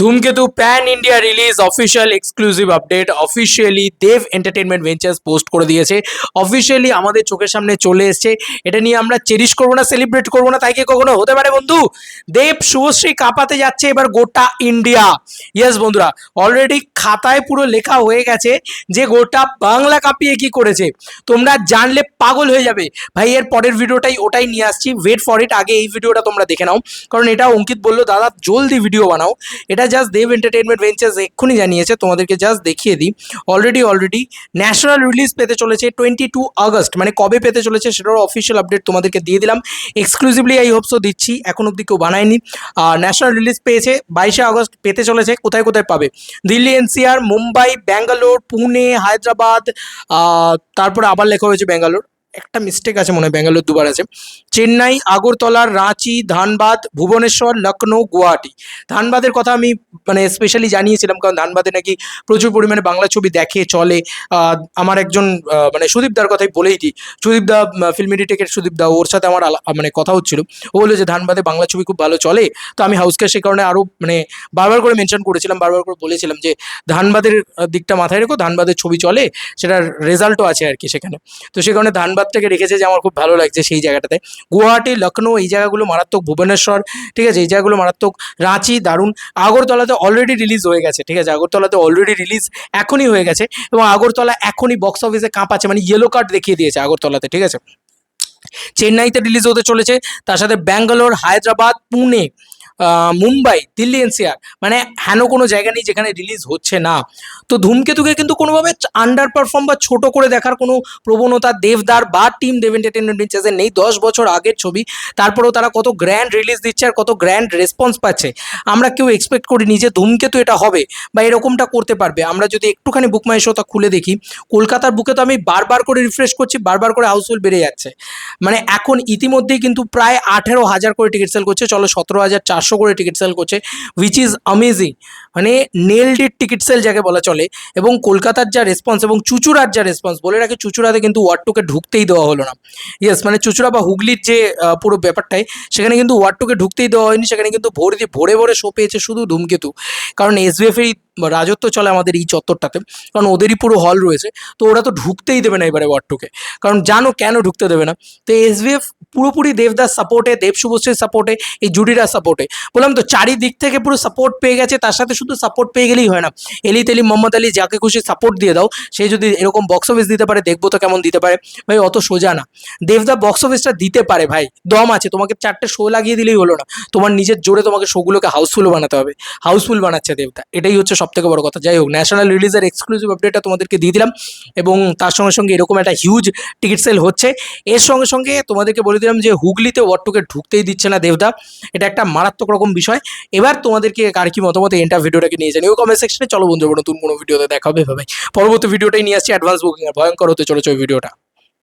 Dhumketu pan India release official exclusive update officially Dev entertainment ventures post করে দিয়েছে। Officially আমাদের চোখের সামনে চলে এসেছে। এটা নিয়ে আমরা চেরিশ করব না সেলিব্রেট করব না, তাই কি কখনো হতে পারে বন্ধু? দেব শুভশ্রী কাঁপাতে যাচ্ছে এবার গোটা ইন্ডিয়া ইয়েস বন্ধুরা অলরেডি খাতায় পুরো লেখা হয়ে গেছে যে গোটা বাংলা কাঁপিয়ে কি করেছে। তোমরা জানলে পাগল হয়ে যাবে। ভাই, এর পরের ভিডিওটাই ওটাই নিয়ে আসছি। ওয়েট ফর ইট আগে এই ভিডিওটা তোমরা দেখে নাও। কারণ এটা অঙ্কিত বলল, দাদা, জলদি ভিডিও বানাও। এটা জাস্ট দেব এন্টারটেনমেন্ট ভেঞ্চার্স এক্ষুনি জানিয়েছে, তোমাদেরকে জাস্ট দেখিয়ে দিই। অলরেডি অলরেডি ন্যাশনাল রিলিজ পেতে চলেছে টোয়েন্টি টু আগস্ট মানে কবে পেতে চলেছে সেটারও অফিসিয়াল আপডেট তোমাদেরকে দিয়ে দিলাম। এক্সক্লুসিভলি এই হোপসও দিচ্ছি, এখন অব্দি কেউ বানায়নি। ন্যাশনাল রিলিজ পেয়েছে, বাইশে আগস্ট পেতে চলেছে, কোথায় কোথায় পাবে? দিল্লি এনসিআর মুম্বাই, ব্যাঙ্গালোর, পুনে, হায়দ্রাবাদ তারপরে আবার লেখা হয়েছে ব্যাঙ্গালোর। একটা মিস্টেক আছে মনে হয়, ব্যাঙ্গালোর দুবার আছে। চেন্নাই, আগরতলা, রাঁচি, ধানবাদ, ভুবনেশ্বর লখনৌ গুয়াহাটি। ধানবাদের কথা আমি মানে স্পেশালি জানিয়েছিলাম, কারণ ধানবাদে নাকি প্রচুর পরিমাণে বাংলা ছবি দেখে, চলে। আমার একজন মানে সুদীপদার কথাই বলেই দিই। সুদীপদা ফিল্ম এডিটেকের সুদীপদা ওর সাথে আমার মানে কথা হচ্ছিল। ও বলল যে, ধানবাদে বাংলা ছবি খুব ভালো চলে। তো আমি হাউসকে সেই কারণে আরও মানে বারবার করে মেনশন করেছিলাম, বারবার করে বলেছিলাম যে, ধানবাদের দিকটা মাথায় রেখো, ধানবাদের ছবি চলে, সেটার রেজাল্টও আছে আর কি সেখানে। তো সে কারণে ধানবাদটাকে রেখেছে যে আমার খুব ভালো লাগছে সেই জায়গাটাতে। গুয়াহাটি লখনৌ এই জায়গাগুলো মারাত্মক, ভুবনেশ্বর, ঠিক আছে, এই জায়গাগুলো মারাত্মক, রাঁচি, দারুণ, আগরতলাতে অলরেডি রিলিজ হয়ে গেছে, ঠিক আছে, আগরতলাতে অলরেডি রিলিজ এখনই হয়ে গেছে এবং আগরতলা এখনই বক্স অফিসে কাঁপাচ্ছে মানে ইয়েলো কার্ড দেখিয়ে দিয়েছে আগরতলাতে, ঠিক আছে। চেন্নাইতে রিলিজ হতে চলেছে, তার সাথে ব্যাঙ্গালোর, হায়দ্রাবাদ, পুনে মুম্বাই, দিল্লি, এনসিআর। মানে হেন কোনো জায়গা নেই যেখানে রিলিজ হচ্ছে না। তো ধূমকেতুকে কিন্তু কোনোভাবে আন্ডার পারফর্ম বা ছোট করে দেখার কোনো প্রবণতা দেবদার বা টিম দেব এন্টারটেনমেন্ট পিকচার্সের নেই। দশ বছর আগের ছবি, তারপরেও তারা কত গ্র্যান্ড রিলিজ দিচ্ছে আর কত গ্র্যান্ড রেসপন্স পাচ্ছে। আমরা কেউ এক্সপেক্ট করিনি যে ধূমকেতু এটা হবে বা এরকমটা করতে পারবে। আমরা যদি একটুখানি বুক মাই শোটা খুলে দেখি, কলকাতার বুকে তো আমি বারবার করে রিফ্রেশ করছি, বারবার করে হাউসফুল বেড়ে যাচ্ছে। মানে এখন ইতিমধ্যেই কিন্তু প্রায় আঠেরো হাজার করে টিকিট সেল করছে। চলো সতেরো হাজার চারশো করে টিকিট সেল করছে উইচ ইজ অ্যামেজিং মানে নেলডিড টিকিট সেল যাকে বলা চলে, এবং কলকাতার যা রেসপন্স এবং চুচুড়ার যা রেসপন্স বলে রাখে চুচুড়াতে কিন্তু ওয়ার্ড টুকে ঢুকতেই দেওয়া হলো না। ইয়েস মানে চুচুড়া বা হুগলির যে পুরো ব্যাপারটাই, সেখানে কিন্তু ওয়ার্ড টুকে ঢুকতেই দেওয়া হয়নি, সেখানে কিন্তু ভোর দিয়ে ভোরে ভোরে শো পেয়েছে শুধু ধূমকেতু। কারণ এসবিএফের রাজত্ব চলে আমাদের এই চত্বরটাতে, কারণ ওদেরই পুরো হল রয়েছে, তো ওরা তো ঢুকতেই দেবে না এবারে ওয়ার্ড টুকে কারণ জানো কেন ঢুকতে দেবে না? তো এসবিএফ পুরোপুরি দেবদাস সাপোর্টে দেব শুভশ্রীর সাপোর্টে এই জুডিরা সাপোর্টে বললাম তো চারিদিক থেকে পুরো সাপোর্ট পেয়ে গেছে, তার সাথে শুধু সাপোর্ট পেয়ে গেলেই হয় না। এলি তেলি, মোহাম্মদ আলী যাকে খুশি সাপোর্ট দিয়ে দাও, সে যদি এরকম বক্স অফিস দিতে পারে, দেখব তো কেমন দিতে পারে। ভাই, অত সোজা না। দেবদা বক্স অফিসটা দিতে পারে ভাই, দম আছে, তোমাকে চারটে শো লাগিয়ে দিলেই হলো না। তোমার নিজের জোরে তোমাকে শোগুলোকে হাউসফুল বানাতে হবে। হাউসফুল বানাচ্ছে দেবদা, এটাই হচ্ছে সব থেকে বড় কথা। যাই হোক ন্যাশনাল রিলিজের এক্সক্লুসিভ আপডেটটা তোমাদেরকে দিয়ে দিলাম এবং তার সঙ্গে সঙ্গে এরকম একটা হিউজ টিকিট সেল হচ্ছে। এর সঙ্গে সঙ্গে তোমাদেরকে বলে দিলাম যে হুগলিতে ওয়ার্ডটুকে ঢুকতেই দিচ্ছে না দেবদা। এটা একটা মারাত্মক রকম বিষয়। এবার তোমাদেরকে কার কি মতামত এন্টার ভিডিওটাকে নিয়ে জানি ও কমেন্ট সেকশনে চলো বন্ধু নতুন কোনো ভিডিওতে দেখা হবে ভাবে পরবর্তী ভিডিওটাই নিয়ে আসছি অ্যাডভান্স বুকিং ভয়ঙ্কর হতে চলেছে ওই ভিডিওটা